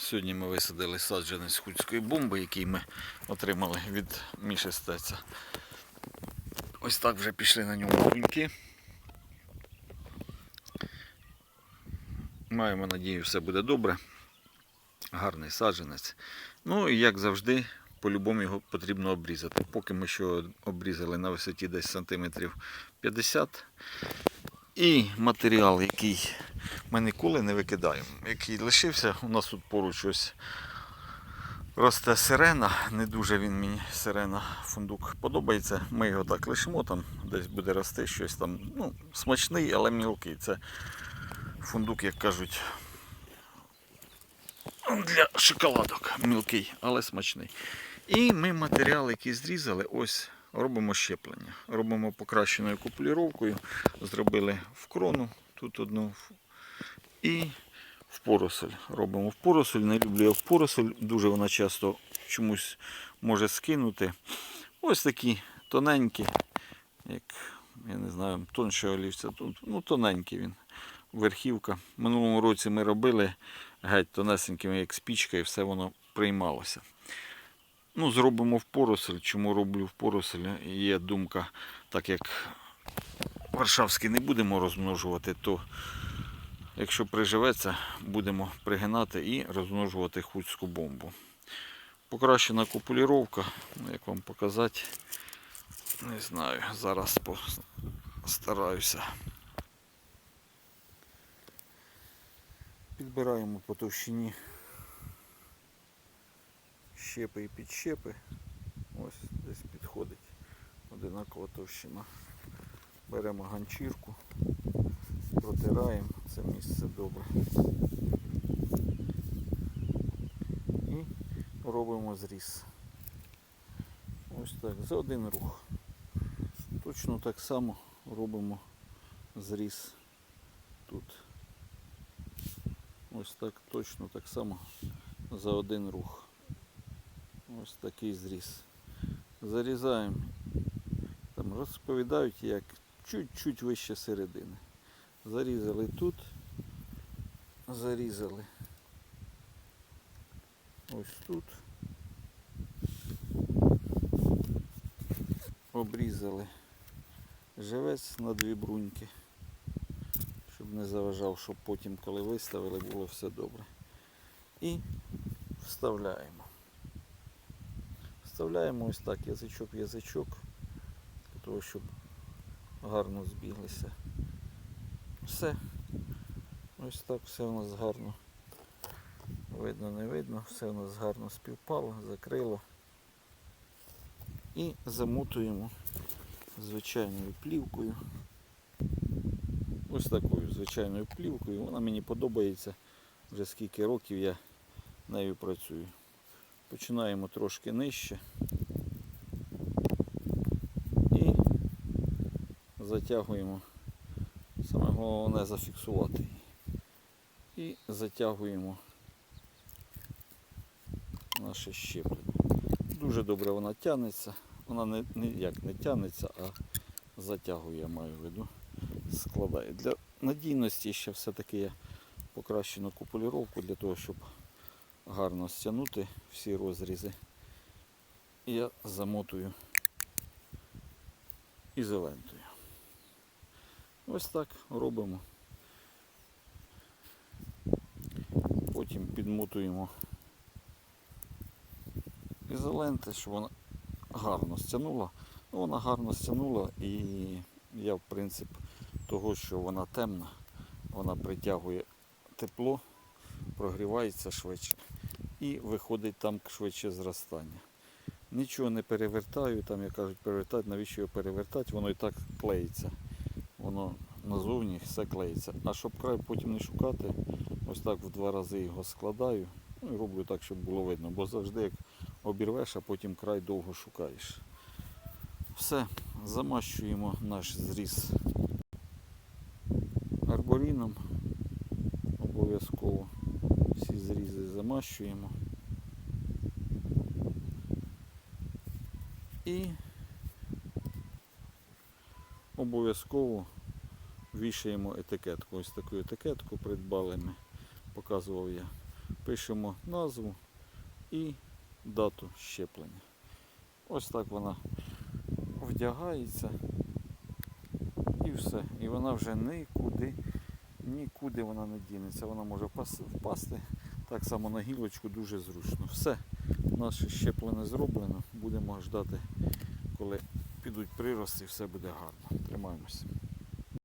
Сьогодні ми висадили саджанець хуцької бомби, який ми отримали від Міші Стеця. Ось так вже пішли на ньому бруньки. Маємо надію, все буде добре. Гарний саджанець. Ну і як завжди, по-любому його потрібно обрізати. Поки ми що обрізали на висоті десь сантиметрів 50. І матеріал, який ми ніколи не викидаємо, який лишився, у нас тут поруч ось росте сирена. Не дуже він мені сирена фундук подобається. Ми його так лишимо, там десь буде рости щось там. Ну, смачний, але мілкий. Це фундук, як кажуть, для шоколадок. Мілкий, але смачний. І ми матеріал, який зрізали, ось робимо щеплення. Робимо покращеною купуліровкою. Зробили в крону, тут одну і в поросль. Робимо в поросль. Не люблю я в поросль. Дуже вона часто чомусь може скинути. Ось такі тоненькі, як я не знаю, тонше олівця. Тут, ну, тоненький він. Верхівка. Минулому році ми робили геть тонесенькими, як спічка, і все воно приймалося. Ну, зробимо в поросль. Чому роблю в поросль? Є думка, так як Варшавський не будемо розмножувати, то якщо приживеться, будемо пригинати і розмножувати хуцьку бомбу. Покращена купуліровка, ну, як вам показати, не знаю, зараз постараюся. Підбираємо по товщині щепи і підщепи. Ось десь підходить одинакова товщина. Беремо ганчірку, протираємо це місце добре. І робимо зріз. Ось так, за один рух. Точно так само робимо зріз тут. Ось так точно так само за один рух. Ось такий зріз. Зарізаємо. Там розповідають, як чуть-чуть вище середини. Зарізали тут, зарізали ось тут. Обрізали живець на дві бруньки, щоб не заважав, щоб потім, коли виставили, було все добре. І вставляємо. Вставляємо ось так язичок в язичок, для того, щоб гарно збіглися. Все. Ось так все у нас гарно. Видно, не видно, все у нас гарно співпало, закрило. І замотуємо звичайною плівкою. Ось такою звичайною плівкою. Вона мені подобається. Вже скільки років я нею працюю. Починаємо трошки нижче і затягуємо. Саме головне зафіксувати її. І затягуємо наше щеплення. Дуже добре вона тягнеться. Вона не, не як не тягнеться, а затягує, я маю в виду, складає. Для надійності ще все-таки я покращену купуліровку для того, щоб гарно стягнути всі розрізи. Я замотую ізолентою. Ось так робимо. Потім підмотуємо ізоленти, щоб вона гарно стягнула. Ну, вона гарно стягнула і я в принцип того, що вона темна, вона притягує тепло, прогрівається швидше і виходить там швидше зростання. Нічого не перевертаю, там як кажуть, перевертати, навіщо його перевертати, воно і так клеїться. Воно назовні все клеїться. А щоб край потім не шукати, ось так в два рази його складаю. Ну і роблю так, щоб було видно. Бо завжди як обірвеш, а потім край довго шукаєш. Все, замащуємо наш зріз арборіном. Обов'язково всі зрізи. І обов'язково вішаємо етикетку. Ось таку етикетку придбали ми, показував я. пишемо назву і дату щеплення. Ось так вона вдягається і все. І вона вже нікуди, нікуди вона не дінеться. Вона може пас- впасти. Так само на гілочку дуже зручно. Все, наше щеплення зроблено. Будемо ждати, коли підуть прирости і все буде гарно. Тримаємося.